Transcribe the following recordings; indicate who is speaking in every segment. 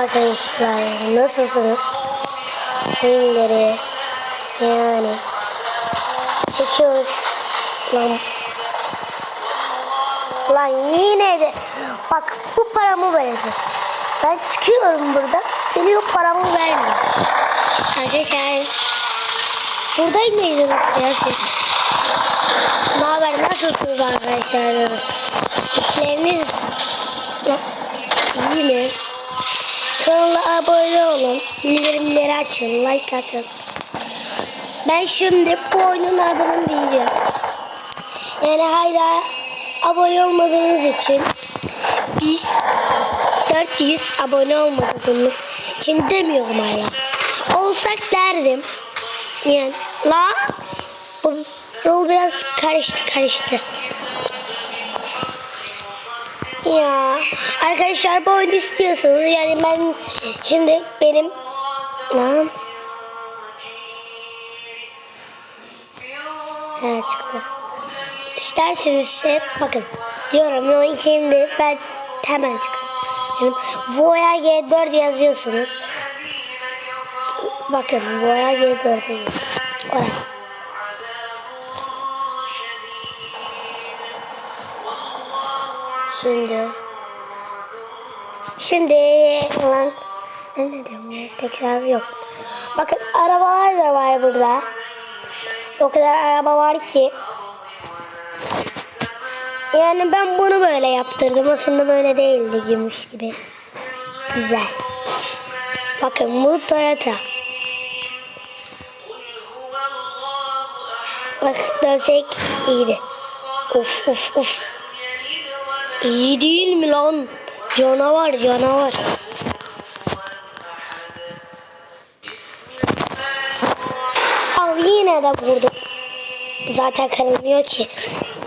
Speaker 1: Arkadaşlar nasılsınız? Oyunları yani çekiyoruz. Lan Lan yine de bak bu paramı verecek. Ben çıkıyorum burada. Geliyor paramı vermiyor. Arkadaşlar buradayım mıydınız ya siz? Ne haber? Nasılsınız arkadaşlar? İşleriniz iyi mi? Kanala abone olun. Bildirimleri açın. Like atın. Ben şimdi bu oyunun adını diyeceğim. Yani hala abone olmadığınız için biz 400 abone olmadığımız için demiyorum hala. Olsak derdim. Yani la bu rol biraz karıştı karıştı. Ya arkadaşlar bu oyunu istiyorsanız yani ben şimdi benim lan He çıktı. İsterseniz ise bakın diyorum yani şimdi ben hemen çıkarım. Yani Voya G4 yazıyorsunuz. Bakın Voya G4 yazıyor. Oraya. Şimdi Şimdi lan ne diyorum ya tekrar yok. Bakın arabalar da var burada. O kadar araba var ki. Yani ben bunu böyle yaptırdım. Aslında böyle değildi gümüş gibi. Güzel. Bakın bu Toyota. Bak dönsek iyiydi. Of of of. İyi değil mi lan? Canavar canavar. Al yine de vurdum. Zaten kırılmıyor ki.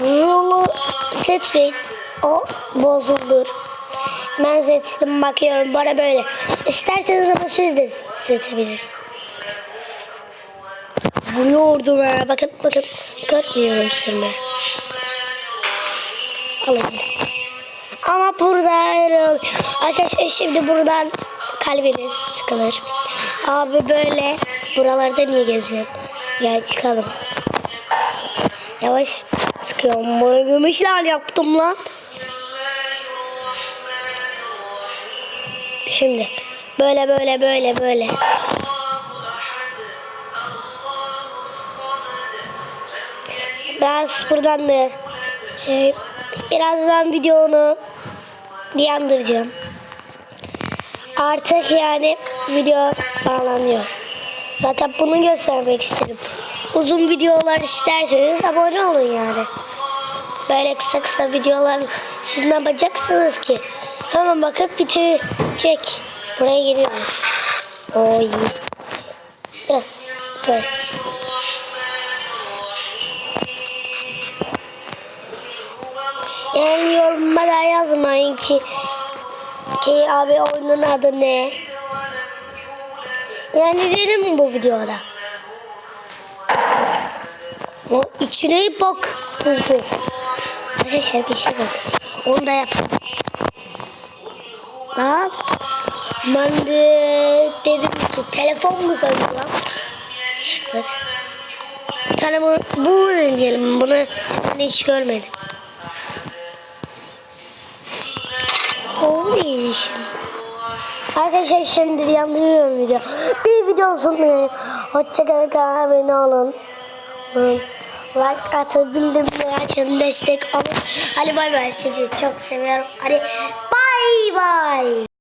Speaker 1: Rulu seçmeyin. O bozuldur. Ben seçtim bakıyorum bana böyle. İsterseniz ama siz de seçebilirsiniz. Vuruyordum ha. Bakın bakın. Görmüyorum sürme. Alın. Ama burada öyle oluyor. Arkadaşlar şimdi buradan kalbiniz sıkılır. Abi böyle buralarda niye geziyorsun? Ya çıkalım. Yavaş sıkıyorum. Bunu gümüşler yaptım lan. Şimdi böyle böyle böyle böyle. Biraz buradan da şey, birazdan videonu bir andıracağım. Artık yani video bağlanıyor. Zaten bunu göstermek istedim. Uzun videolar isterseniz abone olun yani. Böyle kısa kısa videolar siz ne yapacaksınız ki? Hemen bakıp bitirecek. Buraya giriyoruz. Oy. Biraz böyle. Yani yoruma da yazmayın ki ki abi oyunun adı ne? Yani dedim bu videoda. O içine bak. Arkadaşlar bir şey bak. Onu da yapalım. Lan. Ben de dedim ki telefon mu söylüyor lan? Çıktık. Bir tane bu, bu diyelim. Bunu ben hiç görmedim. Arkadaşlar şimdi yandırıyorum video. Bir video sonundayım. Hoşçakalın kanala abone olun. Like atın, bildirimleri açın, destek olun. Hadi bay bay sizi çok seviyorum. Hadi bay bay.